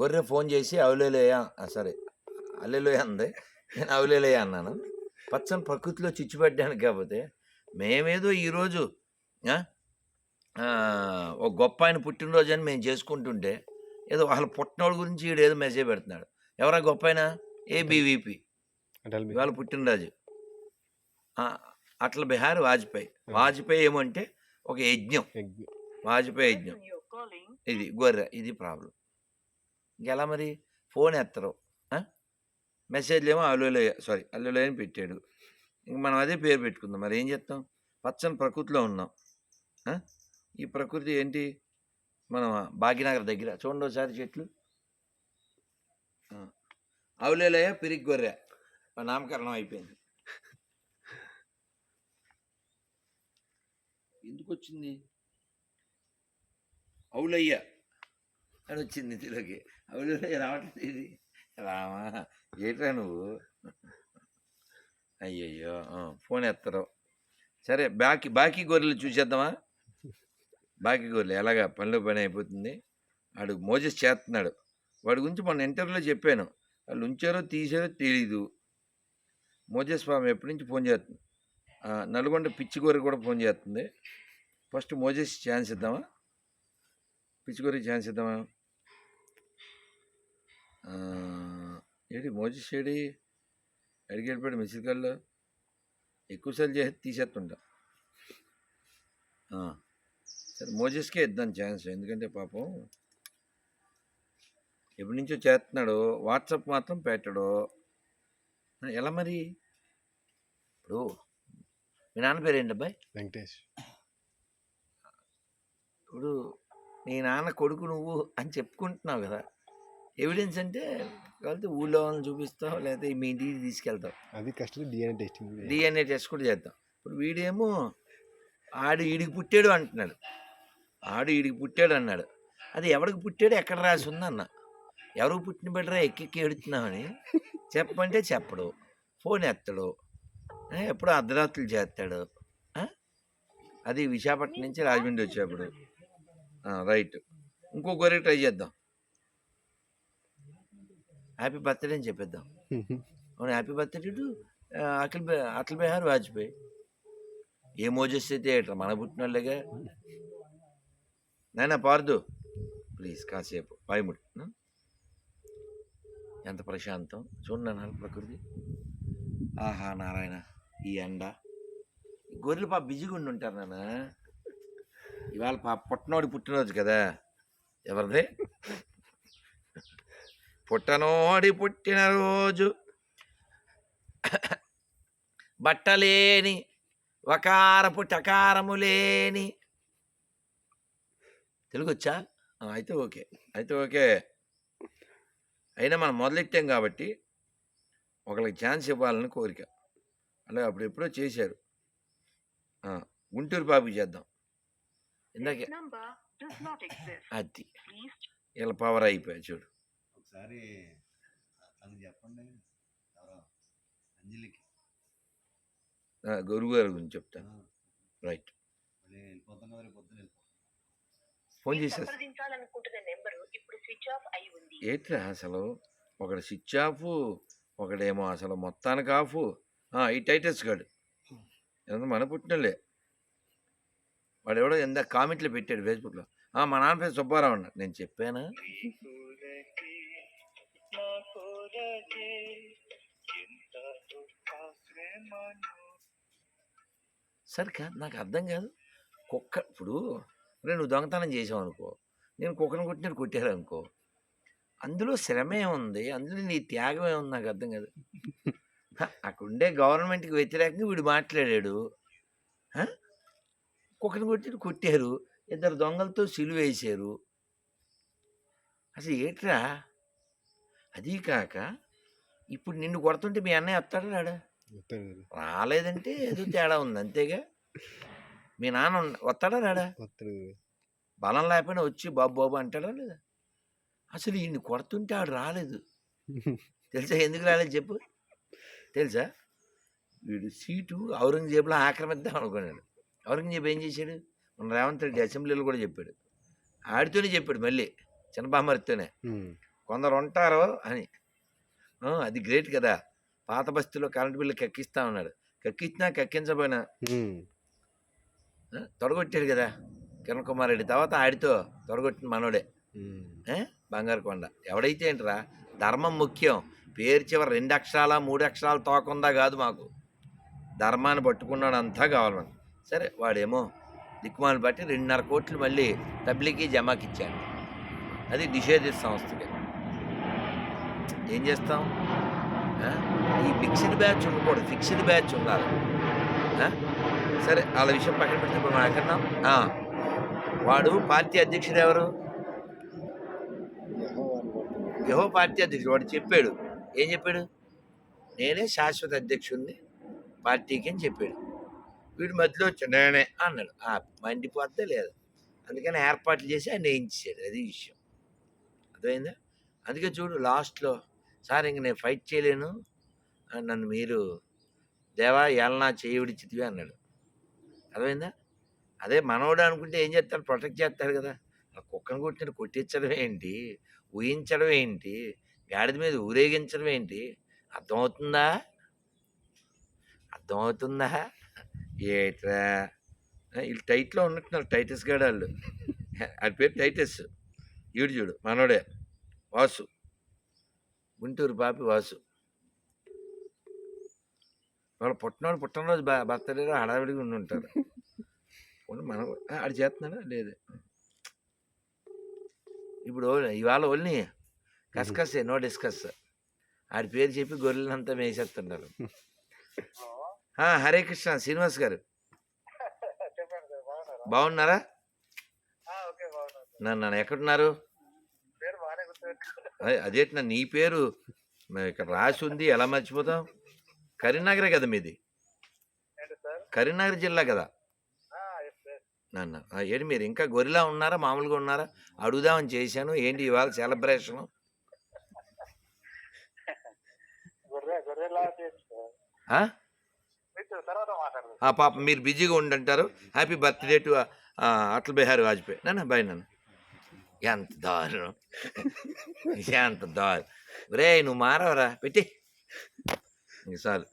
గొర్రె ఫోన్ చేసి అవులేలోయ సరే. అల్లెలోయ అంది. నేను అవులేలోయ అన్నాను. పచ్చని ప్రకృతిలో చిచ్చుపెట్టాను కాకపోతే మేమేదో ఈరోజు ఆ, ఆ, ఒక గొప్ప ఆయన పుట్టినరోజు అని మేము చేసుకుంటుంటే ఏదో వాళ్ళ పుట్టినోడు గురించి ఈడు ఏదో మెసేజ్ పెడుతున్నాడు. ఎవరా గొప్ప ఆయన? ఏబీవీపీ ఇవాళ పుట్టినరోజు. అటల్ బిహారీ వాజ్పేయి. వాజ్పేయి ఏమంటే ఒక యజ్ఞం. వాజ్పేయి యజ్ఞం. ఇది గొర్రె ఇది ప్రాబ్లం. ఇంకెలా మరి? ఫోన్ ఎత్తరు మెసేజ్లు ఏమో అల్లులోయ సారీ అల్లులోయ అని పెట్టాడు. ఇంక మనం అదే పేరు పెట్టుకుందాం. మరి ఏం చేస్తాం పచ్చని ప్రకృతిలో ఉన్నాం. ఈ ప్రకృతి ఏంటి? మనం భాగ్యనగర్ దగ్గర. చూడండి ఒకసారి చెట్లు. అవులేలయ పిరిగి గొర్రె నామకరణం అయిపోయింది. ఎందుకు వచ్చింది అవులయ్య. అని వచ్చింది ఇందులోకి ఆవిడ రావట్లేదు ఇది? రామా ఏట్రా నువ్వు? అయ్యయ్యో ఫోన్ ఎత్తరు. సరే బాకీ బాకీ గొర్రెలు చూసేద్దామా? బాకీ గొర్రెలు ఎలాగా? పనిలో పని అయిపోతుంది. వాడు మోజెస్ చేస్తున్నాడు. వాడి గురించి మొన్న ఇంటర్వ్యూలో చెప్పాను. వాళ్ళు ఉంచారో తీసారో తెలీదు. మోజెస్ స్వామి ఎప్పటి నుంచి ఫోన్ చేస్తుంది నల్గొండ పిచ్చి గొర్రె కూడా ఫోన్ చేస్తుంది. ఫస్ట్ మోజెస్ ఛాన్స్ ఇద్దామా? పిచ్చి గొర్రె ఛాన్స్ ఇద్దామా? ఆ, ఏడి మోజెస్ ఏడి అడిగి వెళ్ళిపోయాడు మిస్డ్ కాల్లో ఎక్కువసార్లు చేసి తీసేస్తుంటా ఆ, సరే మోజెస్కే ఇద్దాం ఛాన్స్ ఎందుకంటే పాపం ఎప్పటి నుంచో చేస్తున్నాడు వాట్సాప్ మాత్రం పెట్టడు. ఎలా మరి? ఇప్పుడు మీ నాన్న పేరు ఏంటి అబ్బాయి? వెంకటేష్. ఇప్పుడు నీ నాన్న కొడుకు నువ్వు అని చెప్పుకుంటున్నావు కదా. ఎవిడెన్స్ అంటే కాబట్టి ఊళ్ళో వాళ్ళని చూపిస్తావు లేకపోతే మీ ఇంటికి తీసుకెళ్తావు అది కష్టం డిఎన్ఏ టెస్టింగ్ డిఎన్ఏ టెస్ట్ కూడా చేద్దాం. ఇప్పుడు వీడేమో ఆడు ఈడికి పుట్టాడు అంటున్నాడు. ఆడు ఈడికి పుట్టాడు అన్నాడు. అది ఎవడికి పుట్టాడు ఎక్కడ రాసి ఉందన్న. ఎవరికి పుట్టిన బిడ్డరా ఎక్కెక్కి ఎడుతున్నామని చెప్పమంటే చెప్పడు. ఫోన్ ఎత్తడు. ఎప్పుడో అర్ధరాత్రులు చేస్తాడు? అది విశాఖపట్నం నుంచి రాజమండ్రి వచ్చేప్పుడు. రైట్. ఇంకో గొర్రె ట్రై చేద్దాం. హ్యాపీ బర్త్డే అని చెప్పేద్దాం. అవును happy birthday to Akhil Atal Bihari Vajpayee. ఏ మోజెస్ అయితే ఏట్రా మన పుట్టిన వాళ్ళగా నాయన పార్దు. ప్లీజ్ కాసేపు. భయముడు ఎంత ప్రశాంతం. చూడండి ప్రకృతి. ఆహా నారాయణ ఈ ఎండ. గొర్రెలు పాప బిజీగా ఉండి ఉంటారు నాన్న ఇవాళ పాప పుట్టినోడి పుట్టినరోజు కదా. ఎవరిది? పుట్టనోడి పుట్టినరోజు బట్టలేని వకారపు టకారము లేని. తెలుగు వచ్చా అయితే ఓకే. అయితే ఓకే. అయినా మనం మొదలెట్టాం కాబట్టి ఒకళ్ళకి ఛాన్స్ ఇవ్వాలని కోరిక. అలాగే అప్పుడు ఎప్పుడో చేశారు. గుంటూరు పాపి చేద్దాం. ఇందాకే. అది. వీళ్ళ పవర్ అయిపోయా చూడు. ఒకసారి తనకి చెప్పండి ఎవరో అంజలికి. గురువు గారి గురించి చెప్తాను రైట్. మళ్ళీ రేపు పొద్దున ఫోన్ చేసేస్తా. సంప్రదించాలనుకుంటున్న నెంబరు ఇప్పుడు స్విచ్ ఆఫ్ అయి ఉంది. ఏంట్రా అసలు? ఒకడు స్విచ్ ఆఫ్ ఒకడేమో అసలు మొత్తానికి ఆఫ్. ఆ, ఈ టైటస్ గాడు. ఎంత మన పుట్టినలే వాడు ఎవడో ఎంత కామెంట్లు పెట్టాడు ఫేస్బుక్లో. ఆ, మా నాన్న పేరు సుబ్బారావు అన్నాడు నేను చెప్పానా? సరే కాదు నాకు అర్థం కాదు. కుక్క ఇప్పుడు నేను దొంగతనం చేసావు అనుకో నేను కుక్కను కొట్టినట్టు కొట్టారు అనుకో అందులో శ్రమే ఉంది అందులో నీ త్యాగమే ఉంది నాకు అర్థం కాదు. అక్కడ ఉండే గవర్నమెంట్కి వ్యతిరేకంగా వీడు మాట్లాడాడు. కుక్కను కొట్టి కొట్టారు ఇద్దరు దొంగలతో సిలువేశారు. అసలు ఏట్రా? అదీ కాక ఇప్పుడు నిన్ను కొడుతుంటే మీ అన్నయ్య వస్తాడా రాడా? రాలేదంటే ఏదో తేడా ఉంది అంతేగా. మీ నాన్న వస్తాడా రాడా? బలం లేకపోయినా వచ్చి బాబు బాబు అంటాడా లేదా? అసలు ఈయన్ని కొడుతుంటే ఆడు రాలేదు. తెలుసా ఎందుకు రాలేదు చెప్పు? తెలుసా? వీడు సీటు ఔరంగజేబులో ఆక్రమిద్దాం అనుకున్నాడు. ఔరంగజేబు ఏం చేశాడు? మన రేవంత్ రెడ్డి అసెంబ్లీలో కూడా చెప్పాడు. ఆడితోనే చెప్పాడు మళ్ళీ చిన్నబామ్మరితోనే కొందరు ఉంటారు అని అది గ్రేట్ కదా. పాత బస్తీలో కరెంట్ బిల్లు కక్కిస్తా ఉన్నాడు. కక్కించినా కక్కించబోయినా. తొడగొట్టాడు కదా కిరణ్ కుమార్ రెడ్డి తర్వాత ఆడితో తొడగొట్టిన మనోడే? బంగారు కొండ. ఎవడైతే ఏంట్రా? ధర్మం ముఖ్యం. పేరు చివరి రెండు అక్షరాల మూడు అక్షరాలు తోకుందా కాదు మాకు. ధర్మాన్ని పట్టుకున్నాడు అంతా కావాలి మనకు. సరే వాడేమో దిక్కుమాలు బట్టి రెండున్నర కోట్లు మళ్ళీ తబ్లికి జమాకి ఇచ్చాడు అది నిషేధిత సంస్థకి. ఏం చేస్తాం? ఈ ఫిక్స్డ్ బ్యాచ్ ఉండకూడదు. ఫిక్స్డ్ బ్యాచ్ ఉండాలి. సరే వాళ్ళ విషయం పక్కన పెడితే మనం ఎక్కడున్నాం? వాడు పార్టీ అధ్యక్షుడు ఎవరు? యహో పార్టీ అధ్యక్షుడు. వాడు చెప్పాడు. ఏం చెప్పాడు? నేనే శాశ్వత అధ్యక్షుడిని పార్టీకి అని చెప్పాడు. వీడు మధ్యలో వచ్చి నేనే అన్నాడు. మండిపోతే లేదు? అందుకని ఏర్పాట్లు చేసి ఆయన వేయించాడు. అది విషయం. అర్థమైందా? అందుకే చూడు లాస్ట్లో సార్ ఇంక నేను ఫైట్ చేయలేను. నన్ను మీరు దేవా ఏళ్ళనా చేయవిడిచితివి అన్నాడు. అర్థమైందా? అదే మనవడు అనుకుంటే ఏం చేస్తాడు ప్రొటెక్ట్ చేస్తాడు కదా. ఆ కుక్కను కొట్టిన కొట్టించడం ఏంటి? ఊహించడం ఏంటి? గాడిద మీద ఊరేగించడం ఏంటి? అర్థమవుతుందా? అర్థమవుతుందా? ఏట్రా? వీళ్ళు టైట్లో ఉన్నట్టున్నారు టైటస్ గాడు వాళ్ళు. పేరు టైటస్. ఈడు చూడు మనోడే వాసు. గుంటూరు పాపి వాసు. వాళ్ళు పుట్టినోడు పుట్టినరోజు బ బర్త్డేలో హడావిడిగా ఉండి ఉంటారు. మనం ఆడు చేస్తున్నాడా? లేదు. ఇప్పుడు ఇవాళ ఓన్లీ కస్కసే నో డిస్కస్. ఆడి పేరు చెప్పి గొర్రెలంతా మేసేస్తుంటారు. ఆ, హరే కృష్ణ శ్రీనివాస్ గారు. బాగున్నారా? నన్ను ఎక్కడున్నారు? అదే- అదేంటి నీ పేరు ఇక్కడ రాసి ఉంది ఎలా మర్చిపోతాం? కరీంనగరే కదా మీది? కరీంనగర్ జిల్లా కదా? నాన్న ఏంటి మీరు ఇంకా గొరిలా ఉన్నారా? మామూలుగా ఉన్నారా? అడుగుదామని చేశాను. ఏంటి ఇవాళ సెలబ్రేషను పాప మీరు బిజీగా ఉండంటారు. Happy birthday to Atal Bihari Vajpayee. నాన్న బాయ్ నాన్న. ఎంత దారుణం ఎంత దారు రే నువ్వు మారవరా పెట్టి ఇంక చాలు